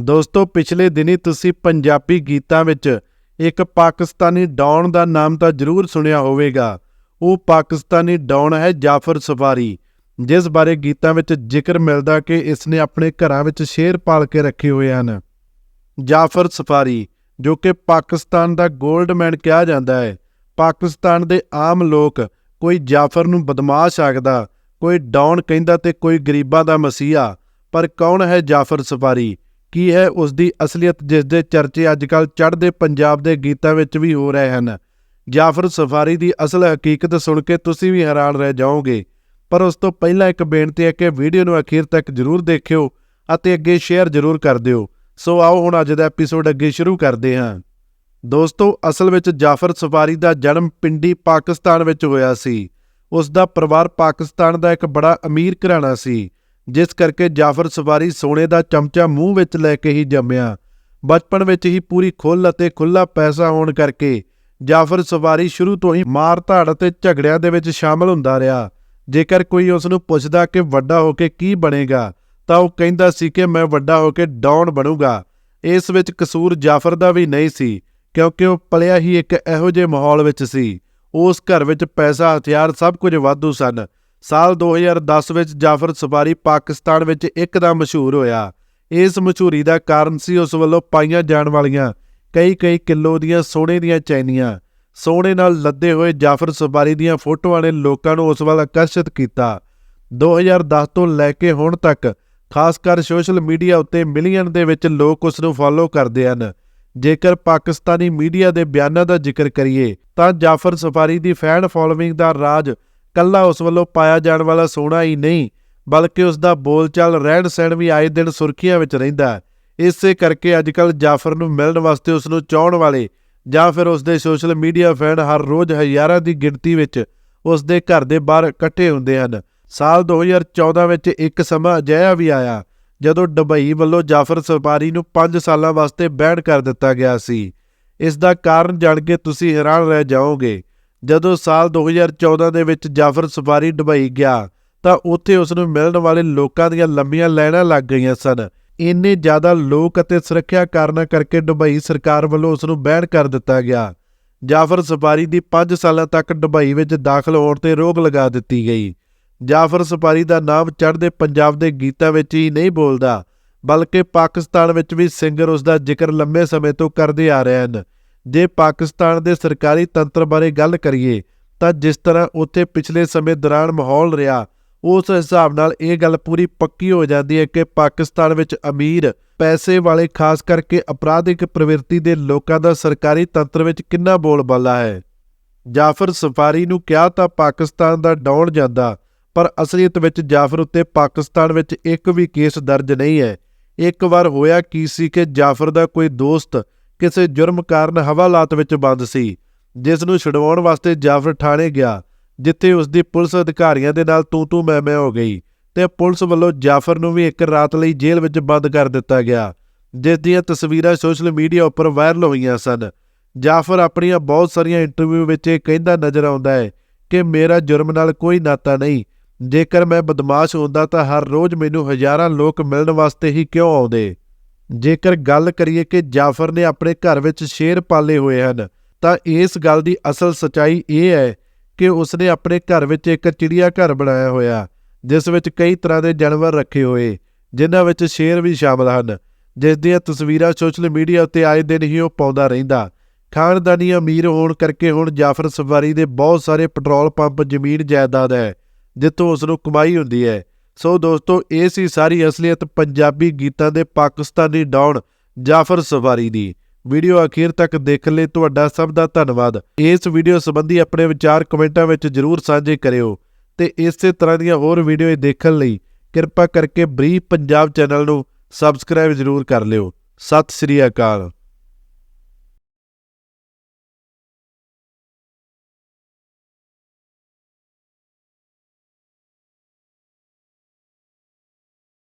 ਦੋਸਤੋ, ਪਿਛਲੇ ਦਿਨੀ ਤੁਸੀਂ ਪੰਜਾਬੀ ਗੀਤਾਂ ਵਿੱਚ ਇੱਕ ਪਾਕਿਸਤਾਨੀ ਡੌਨ ਦਾ ਨਾਮ ਤਾਂ ਜ਼ਰੂਰ ਸੁਣਿਆ ਹੋਵੇਗਾ। ਉਹ ਪਾਕਿਸਤਾਨੀ ਡੌਨ ਹੈ ਜਾਫਰ ਸਫਾਰੀ ਜਿਸ ਬਾਰੇ ਗੀਤਾਂ ਵਿੱਚ ਜ਼ਿਕਰ ਮਿਲਦਾ ਕਿ ਇਸ ਨੇ ਆਪਣੇ ਘਰਾਂ ਵਿੱਚ ਸ਼ੇਰ ਪਾਲ ਕੇ ਰੱਖੇ ਹੋਏ ਹਨ। ਜਾਫਰ ਸਫਾਰੀ ਜੋ ਕਿ ਪਾਕਿਸਤਾਨ ਦਾ 골ਡਮੈਨ ਕਿਹਾ ਜਾਂਦਾ ਹੈ, ਪਾਕਿਸਤਾਨ ਦੇ ਆਮ ਲੋਕ ਕੋਈ ਜਾਫਰ ਨੂੰ ਬਦਮਾਸ਼ ਆਖਦਾ, ਕੋਈ ਡੌਨ ਕਹਿੰਦਾ ਤੇ ਕੋਈ ਗਰੀਬਾਂ ਦਾ ਮਸੀਹਾ, ਪਰ ਕੌਣ ਹੈ ਜਾਫਰ ਸਫਾਰੀ ਕੀ ਹੈ ਉਸ ਦੀ ਅਸਲੀਅਤ ਜਿਸ ਦੇ ਚਰਚੇ ਅੱਜਕੱਲ ਚੜ੍ਹਦੇ ਪੰਜਾਬ ਦੇ ਗੀਤਾਂ ਵਿੱਚ ਵੀ ਹੋ ਰਹੇ ਹਨ? ਜਾਫਰ ਸਫਾਰੀ ਦੀ ਅਸਲ ਹਕੀਕਤ ਸੁਣ ਕੇ ਤੁਸੀਂ ਵੀ ਹੈਰਾਨ ਰਹਿ ਜਾਓਗੇ। ਪਰ ਉਸ ਤੋਂ ਪਹਿਲਾਂ ਇੱਕ ਬੇਨਤੀ ਹੈ ਕਿ ਵੀਡੀਓ ਨੂੰ ਅਖੀਰ ਤੱਕ ਜ਼ਰੂਰ ਦੇਖਿਓ ਅਤੇ ਅੱਗੇ ਸ਼ੇਅਰ ਜ਼ਰੂਰ ਕਰ ਦਿਓ। ਸੋ ਆਓ ਹੁਣ ਅੱਜ ਦਾ ਐਪੀਸੋਡ ਅੱਗੇ ਸ਼ੁਰੂ ਕਰਦੇ ਹਾਂ। ਦੋਸਤੋ, ਅਸਲ ਵਿੱਚ ਜਾਫਰ ਸਫਾਰੀ ਦਾ ਜਨਮ ਪਿੰਡੀ, ਪਾਕਿਸਤਾਨ ਵਿੱਚ ਹੋਇਆ ਸੀ। ਉਸ ਦਾ ਪਰਿਵਾਰ ਪਾਕਿਸਤਾਨ ਦਾ ਇੱਕ ਬੜਾ ਅਮੀਰ ਘਰਾਣਾ ਸੀ। ਜਿਸ ਕਰਕੇ ਜਾਫਰ ਸਵਾਰੀ ਸੋਨੇ ਦਾ ਚਮਚਾ ਮੂੰਹ ਵਿੱਚ ਲੈ ਕੇ ਹੀ ਜੰਮਿਆ। ਬਚਪਨ ਵਿੱਚ ਹੀ ਪੂਰੀ ਖੁੱਲ੍ਹ ਅਤੇ ਖੁੱਲਾ ਪੈਸਾ ਹੋਣ ਕਰਕੇ ਜਾਫਰ ਸਵਾਰੀ ਸ਼ੁਰੂ ਤੋਂ ਹੀ ਮਾਰ ਧਾੜ ਅਤੇ ਝਗੜਿਆਂ ਦੇ ਵਿੱਚ ਸ਼ਾਮਲ ਹੁੰਦਾ ਰਿਹਾ। ਜੇਕਰ ਕੋਈ ਉਸ ਨੂੰ ਪੁੱਛਦਾ ਕਿ ਵੱਡਾ ਹੋ ਕੇ ਕੀ ਬਣੇਗਾ, ਤਾਂ ਉਹ ਕਹਿੰਦਾ ਸੀ ਕਿ ਮੈਂ ਵੱਡਾ ਹੋ ਕੇ ਡੌਨ ਬਣੂਗਾ। ਇਸ ਵਿੱਚ ਕਸੂਰ ਜਾਫਰ ਦਾ ਵੀ ਨਹੀਂ ਸੀ, ਕਿਉਂਕਿ ਉਹ ਪਲਿਆ ਹੀ ਇੱਕ ਇਹੋ ਜਿਹੇ ਮਾਹੌਲ ਵਿੱਚ ਸੀ। ਉਸ ਘਰ ਵਿੱਚ ਪੈਸਾ, ਹਥਿਆਰ ਸਭ ਕੁਝ ਵਾਧੂ ਸਨ। ਸਾਲ 2010 ਵਿੱਚ ਜਾਫਰ ਸਫਾਰੀ ਪਾਕਿਸਤਾਨ ਵਿੱਚ ਇੱਕਦਮ ਮਸ਼ਹੂਰ ਹੋਇਆ। ਇਸ ਮਸ਼ਹੂਰੀ ਦਾ ਕਾਰਨ ਸੀ ਉਸ ਵੱਲੋਂ ਪਾਈਆਂ ਜਾਣ ਵਾਲੀਆਂ ਕਈ ਕਈ ਕਿਲੋ ਦੀਆਂ ਸੋਨੇ ਦੀਆਂ ਚੈਨੀਆਂ। ਸੋਨੇ ਨਾਲ ਲੱਦੇ ਹੋਏ ਜਾਫਰ ਸਫਾਰੀ ਦੀਆਂ ਫੋਟੋਆਂ ਨੇ ਲੋਕਾਂ ਨੂੰ ਉਸ ਵੱਲ ਆਕਰਸ਼ਿਤ ਕੀਤਾ। 2010 ਤੋਂ ਲੈ ਕੇ ਹੁਣ ਤੱਕ ਖਾਸ ਕਰ ਸੋਸ਼ਲ ਮੀਡੀਆ ਉੱਤੇ ਮਿਲੀਅਨ ਦੇ ਵਿੱਚ ਲੋਕ ਉਸ ਨੂੰ ਫੋਲੋ ਕਰਦੇ ਹਨ। ਜੇਕਰ ਪਾਕਿਸਤਾਨੀ ਮੀਡੀਆ ਦੇ ਬਿਆਨਾਂ ਦਾ ਜ਼ਿਕਰ ਕਰੀਏ ਤਾਂ ਜਾਫਰ ਸਫਾਰੀ ਦੀ ਫੈਨ ਫਾਲੋਇੰਗ ਦਾ ਰਾਜ ਕੱਲਾ ਉਸ ਵੱਲੋਂ ਪਾਇਆ ਜਾਣ ਵਾਲਾ ਸੋਨਾ ਹੀ ਨਹੀਂ, ਬਲਕਿ ਉਸ ਦਾ ਬੋਲਚਾਲ ਰਹਿਣ ਸਹਿਣ ਵੀ ਆਏ ਦਿਨ ਸੁਰਖੀਆਂ ਵਿੱਚ ਰਹਿੰਦਾ ਇਸੇ ਕਰਕੇ ਅੱਜਕੱਲ ਜਾਫਰ ਨੂੰ ਮਿਲਣ ਵਾਸਤੇ ਉਸ ਨੂੰ ਚਾਹਣ ਵਾਲੇ ਜਾਂ ਫਿਰ ਉਸ ਦੇ ਸੋਸ਼ਲ ਮੀਡੀਆ ਫੈਨ ਹਰ ਰੋਜ਼ ਹਜ਼ਾਰਾਂ ਦੀ ਗਿਣਤੀ ਵਿੱਚ ਉਸ ਦੇ ਘਰ ਦੇ ਬਾਹਰ ਇਕੱਠੇ ਹੁੰਦੇ ਹਨ। ਸਾਲ 2014 ਵਿੱਚ ਇੱਕ ਸਮਾਂ ਅਜਿਹਾ ਵੀ ਆਇਆ ਜਦੋਂ ਦੁਬਈ ਵੱਲੋਂ ਜਾਫਰ ਸਫਾਰੀ ਨੂੰ 5 ਸਾਲਾਂ ਵਾਸਤੇ ਬੈਨ ਕਰ ਦਿੱਤਾ ਗਿਆ ਸੀ। ਇਸ ਦਾ ਕਾਰਨ ਜਾਣ ਕੇ ਤੁਸੀਂ ਹੈਰਾਨ ਰਹਿ ਜਾਓਗੇ। ਜਦੋਂ ਸਾਲ 2014 ਦੇ ਵਿੱਚ ਜਾਫਰ ਸਫਾਰੀ ਦੁਬਈ ਗਿਆ, ਤਾਂ ਉੱਥੇ ਉਸ ਨੂੰ ਮਿਲਣ ਵਾਲੇ ਲੋਕਾਂ ਦੀਆਂ ਲੰਬੀਆਂ ਲਾਈਨਾਂ ਲੱਗ ਗਈਆਂ ਸਨ। ਇੰਨੇ ਜ਼ਿਆਦਾ ਲੋਕ ਅਤੇ ਸੁਰੱਖਿਆ ਕਾਰਨਾਂ ਕਰਕੇ ਦੁਬਈ ਸਰਕਾਰ ਵੱਲੋਂ ਉਸ ਨੂੰ ਬੈਨ ਕਰ ਦਿੱਤਾ ਗਿਆ। ਜਾਫਰ ਸਫਾਰੀ ਦੀ 5 ਸਾਲਾਂ ਤੱਕ ਦੁਬਈ ਵਿੱਚ ਦਾਖਲ ਹੋਣ ਤੇ ਰੋਕ ਲਗਾ ਦਿੱਤੀ ਗਈ। ਜਾਫਰ ਸਫਾਰੀ ਦਾ ਨਾਮ ਚੜ੍ਹਦੇ ਪੰਜਾਬ ਦੇ ਗੀਤਾਂ ਵਿੱਚ ਹੀ ਨਹੀਂ ਬੋਲਦਾ, ਬਲਕਿ ਪਾਕਿਸਤਾਨ ਵਿੱਚ ਵੀ ਸਿੰਗਰ ਉਸ ਦਾ ਜ਼ਿਕਰ ਲੰਮੇ ਸਮੇਂ ਤੋਂ ਕਰਦੇ ਆ ਰਹੇ ਹਨ। ਜੇ ਪਾਕਿਸਤਾਨ ਦੇ ਸਰਕਾਰੀ ਤੰਤਰ ਬਾਰੇ ਗੱਲ ਕਰੀਏ, ਤਾਂ ਜਿਸ ਤਰ੍ਹਾਂ ਉੱਥੇ ਪਿਛਲੇ ਸਮੇਂ ਦੌਰਾਨ ਮਾਹੌਲ ਰਿਹਾ, ਉਸ ਹਿਸਾਬ ਨਾਲ ਇਹ ਗੱਲ ਪੂਰੀ ਪੱਕੀ ਹੋ ਜਾਂਦੀ ਹੈ ਕਿ ਪਾਕਿਸਤਾਨ ਵਿੱਚ ਅਮੀਰ, ਪੈਸੇ ਵਾਲੇ ਖਾਸ ਕਰਕੇ ਅਪਰਾਧਿਕ ਪ੍ਰਵਿਰਤੀ ਦੇ ਲੋਕਾਂ ਦਾ ਸਰਕਾਰੀ ਤੰਤਰ ਵਿੱਚ ਕਿੰਨਾ ਬੋਲਬਾਲਾ ਹੈ। ਜਾਫਰ ਸਫਾਰੀ ਨੂੰ ਕਿਹਾ ਤਾਂ ਪਾਕਿਸਤਾਨ ਦਾ ਡਾਉਣ ਜਾਂਦਾ, ਪਰ ਅਸਲੀਅਤ ਵਿੱਚ ਜਾਫਰ ਉੱਤੇ ਪਾਕਿਸਤਾਨ ਵਿੱਚ ਇੱਕ ਵੀ ਕੇਸ ਦਰਜ ਨਹੀਂ ਹੈ। ਇੱਕ ਵਾਰ ਹੋਇਆ ਕੀ ਸੀ ਕਿ ਜਾਫਰ ਦਾ ਕੋਈ ਦੋਸਤ ਕਿਸੇ ਜੁਰਮ ਕਾਰਨ ਹਵਾਲਾਤ ਵਿੱਚ ਬੰਦ ਸੀ, ਜਿਸ ਨੂੰ ਛਡਵਾਉਣ ਵਾਸਤੇ ਜਾਫਰ ਥਾਣੇ ਗਿਆ, ਜਿੱਥੇ ਉਸ ਦੀ ਪੁਲਿਸ ਅਧਿਕਾਰੀਆਂ ਦੇ ਨਾਲ ਤੂੰ ਤੂੰ ਮੈਂ ਮੈਂ ਹੋ ਗਈ ਤੇ ਪੁਲਿਸ ਵੱਲੋਂ ਜਾਫਰ ਨੂੰ ਵੀ ਇੱਕ ਰਾਤ ਲਈ ਜੇਲ੍ਹ ਵਿੱਚ ਬੰਦ ਕਰ ਦਿੱਤਾ ਗਿਆ, ਜਿਸ ਦੀਆਂ ਤਸਵੀਰਾਂ ਸੋਸ਼ਲ ਮੀਡੀਆ ਉੱਪਰ ਵਾਇਰਲ ਹੋਈਆਂ ਸਨ। ਜਾਫਰ ਆਪਣੀਆਂ ਬਹੁਤ ਸਾਰੀਆਂ ਇੰਟਰਵਿਊ ਵਿੱਚ ਇਹ ਕਹਿੰਦਾ ਨਜ਼ਰ ਆਉਂਦਾ ਹੈ ਕਿ ਮੇਰਾ ਜੁਰਮ ਨਾਲ ਕੋਈ ਨਾਤਾ ਨਹੀਂ, ਜੇਕਰ ਮੈਂ ਬਦਮਾਸ਼ ਹੁੰਦਾ ਤਾਂ ਹਰ ਰੋਜ਼ ਮੈਨੂੰ ਹਜ਼ਾਰਾਂ ਲੋਕ ਮਿਲਣ ਵਾਸਤੇ ਹੀ ਕਿਉਂ ਆਉਂਦੇ? ਜੇਕਰ ਗੱਲ ਕਰੀਏ ਕਿ ਜਾਫਰ ਨੇ ਆਪਣੇ ਘਰ ਵਿੱਚ ਸ਼ੇਰ ਪਾਲੇ ਹੋਏ ਹਨ, ਤਾਂ ਇਸ ਗੱਲ ਦੀ ਅਸਲ ਸਚਾਈ ਇਹ ਹੈ ਕਿ ਉਸਨੇ ਆਪਣੇ ਘਰ ਵਿੱਚ ਇੱਕ ਚਿੜੀਆ ਘਰ ਬਣਾਇਆ ਹੋਇਆ, ਜਿਸ ਵਿੱਚ ਕਈ ਤਰ੍ਹਾਂ ਦੇ ਜਾਨਵਰ ਰੱਖੇ ਹੋਏ, ਜਿਨ੍ਹਾਂ ਵਿੱਚ ਸ਼ੇਰ ਵੀ ਸ਼ਾਮਲ ਹਨ, ਜਿਸ ਦੀਆਂ ਤਸਵੀਰਾਂ ਸੋਸ਼ਲ ਮੀਡੀਆ ਉੱਤੇ ਆਏ ਦਿਨ ਹੀ ਉਹ ਪਾਉਂਦਾ ਰਹਿੰਦਾ। ਖਾਨਦਾਨੀ ਅਮੀਰ ਹੋਣ ਕਰਕੇ ਹੁਣ ਜਾਫਰ ਸਵਾਰੀ ਦੇ ਬਹੁਤ ਸਾਰੇ ਪੈਟਰੋਲ ਪੰਪ ਜ਼ਮੀਨ ਜਾਇਦਾਦ ਹੈ, ਜਿੱਥੋਂ ਉਸ ਨੂੰ ਕਮਾਈ ਹੁੰਦੀ ਹੈ। ਸੋ ਦੋਸਤੋ, ਇਹ ਸੀ ਸਾਰੀ ਅਸਲੀਅਤ ਪੰਜਾਬੀ ਗੀਤਾਂ ਦੇ ਪਾਕਿਸਤਾਨੀ ਡੌਨ ਜਾਫਰ ਸਵਾਰੀ ਦੀ। ਵੀਡੀਓ ਅਖੀਰ ਤੱਕ ਦੇਖਣ ਲਈ, ਤੁਹਾਡਾ ਸਭ ਦਾ ਧੰਨਵਾਦ। ਇਸ ਵੀਡੀਓ ਸੰਬੰਧੀ ਆਪਣੇ ਵਿਚਾਰ ਕਮੈਂਟਾਂ ਵਿੱਚ ਜਰੂਰ ਸਾਂਝੇ ਕਰਿਓ। ਤੇ ਇਸੇ ਤਰ੍ਹਾਂ ਦੀਆਂ ਹੋਰ ਵੀਡੀਓ ਦੇਖਣ ਲਈ ਕਿਰਪਾ ਕਰਕੇ ਬਰੀਫ ਪੰਜਾਬ ਚੈਨਲ ਨੂੰ ਸਬਸਕ੍ਰਾਈਬ ਜਰੂਰ ਕਰ ਲਿਓ। ਸਤਿ ਸ੍ਰੀ ਅਕਾਲ।